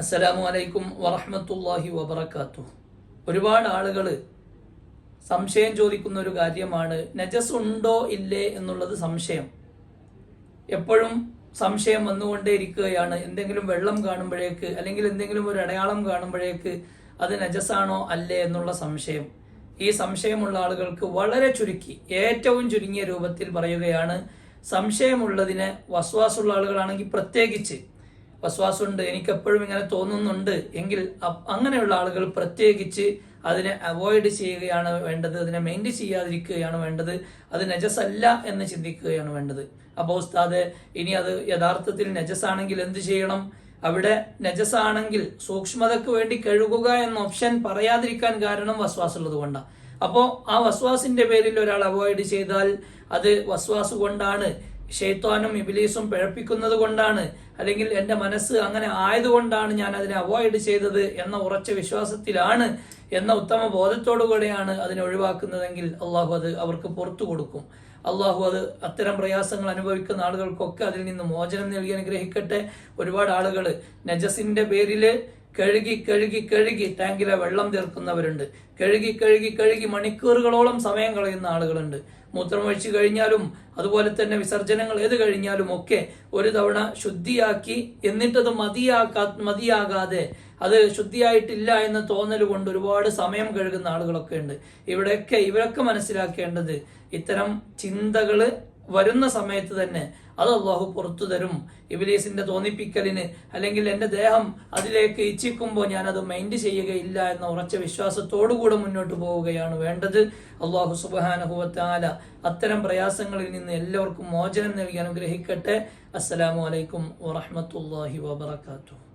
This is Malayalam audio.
അസ്സലാമു അലൈക്കും വറഹ്മത്തുള്ളാഹി വബറകാത്തു ഒരുപാട് ആളുകൾ സംശയം ചോദിക്കുന്ന ഒരു കാര്യമാണ് നജസ് ഉണ്ടോ ഇല്ലേ എന്നുള്ളത് സംശയം. എപ്പോഴും സംശയം വന്നുകൊണ്ടേ ഇരിക്കുകയാണ് എന്തെങ്കിലും വെള്ളം കാണുമ്പോഴേക്ക് അല്ലെങ്കിൽ എന്തെങ്കിലും ഒരു അടയാളം കാണുമ്പോഴേക്ക് അത് നജസാണോ അല്ലേ എന്നുള്ള സംശയം. ഈ സംശയമുള്ള ആളുകൾക്ക് വളരെ ചുരുക്കി ഏറ്റവും ചുരുങ്ങിയ രൂപത്തിൽ പറയുകയാണ് സംശയമുള്ളതിന് വസ്വാസുള്ള ആളുകളാണെങ്കിൽ പ്രത്യേകിച്ച് വസ്വാസുണ്ട് എനിക്ക് എപ്പോഴും ഇങ്ങനെ തോന്നുന്നുണ്ട്. എങ്കിൽ അങ്ങനെയുള്ള ആളുകൾ പ്രത്യേകിച്ച് അതിനെ അവോയ്ഡ് ചെയ്യുകയാണ് വേണ്ടത് അതിനെ മെയിന്റ് ചെയ്യാതിരിക്കുകയാണ് വേണ്ടത് അത് നജസല്ല എന്ന് ചിന്തിക്കുകയാണ് വേണ്ടത്. അപ്പോൾ ഉസ്താദ് ഇനി അത് യഥാർത്ഥത്തിൽ നജസാണെങ്കിൽ എന്ത് ചെയ്യണം? അവിടെ നജസാണെങ്കിൽ സൂക്ഷ്മതയ്ക്ക് വേണ്ടി കഴുകുക എന്ന ഓപ്ഷൻ പറയാതിരിക്കാൻ കാരണം വസ്വാസുള്ളത് കൊണ്ടാണ് അപ്പോൾ ആ വസ്വാസിന്റെ പേരിൽ ഒരാൾ അവോയ്ഡ് ചെയ്താൽ അത് വസ്വാസ് കൊണ്ടാണ്. ഷെയ്ത്താനും ഇബിലീസും പിഴപ്പിക്കുന്നത് കൊണ്ടാണ് അല്ലെങ്കിൽ എന്റെ മനസ്സ് അങ്ങനെ ആയതുകൊണ്ടാണ് ഞാൻ അതിനെ അവോയ്ഡ് ചെയ്തത് എന്ന ഉറച്ച വിശ്വാസത്തിലാണ് എന്ന ഉത്തമ ബോധത്തോടുകൂടെയാണ് അതിനെ ഒഴിവാക്കുന്നതെങ്കിൽ അള്ളാഹു അത് അവർക്ക് പുറത്തു കൊടുക്കും. അള്ളാഹു അത് അത്തരം പ്രയാസങ്ങൾ അനുഭവിക്കുന്ന ആളുകൾക്കൊക്കെ അതിൽ നിന്ന് മോചനം നൽകി അനുഗ്രഹിക്കട്ടെ. ഒരുപാട് ആളുകൾ നജസിന്റെ പേരിൽ കഴുകി കഴുകി കഴുകി ടാങ്കിലെ വെള്ളം തീർക്കുന്നവരുണ്ട്. കഴുകി കഴുകി കഴുകി മണിക്കൂറുകളോളം സമയം കളയുന്ന ആളുകളുണ്ട്. മൂത്രമൊഴിച്ചു കഴിഞ്ഞാലും അതുപോലെ തന്നെ വിസർജനങ്ങൾ ഏത് കഴിഞ്ഞാലും ഒക്കെ ഒരു തവണ ശുദ്ധിയാക്കി എന്നിട്ടത് മതിയാക്കാ മതിയാകാതെ അത് ശുദ്ധിയായിട്ടില്ല എന്ന് തോന്നൽ കൊണ്ട് ഒരുപാട് സമയം കഴുകുന്ന ആളുകളൊക്കെ ഉണ്ട്. ഇവിടെയൊക്കെ ഇവരൊക്കെ മനസ്സിലാക്കേണ്ടത് ഇത്തരം ചിന്തകൾ വരുന്ന സമയത്ത് തന്നെ അത് അള്ളാഹു പുറത്തു തരും. ഇബിലീസിന്റെ തോന്നിപ്പിക്കലിന് അല്ലെങ്കിൽ എന്റെ ദേഹം അതിലേക്ക് ഇച്ഛിക്കുമ്പോൾ ഞാനത് മൈൻഡ് ചെയ്യുകയില്ല എന്ന ഉറച്ച വിശ്വാസത്തോടുകൂടെ മുന്നോട്ട് പോവുകയാണ് വേണ്ടത്. അള്ളാഹു സുബാനഹുവത്താല അത്തരം പ്രയാസങ്ങളിൽ നിന്ന് എല്ലാവർക്കും മോചനം നൽകി അനുഗ്രഹിക്കട്ടെ. അസ്സലാമു അലൈക്കും വറഹമത്തല്ലാഹി വബർക്കാത്തു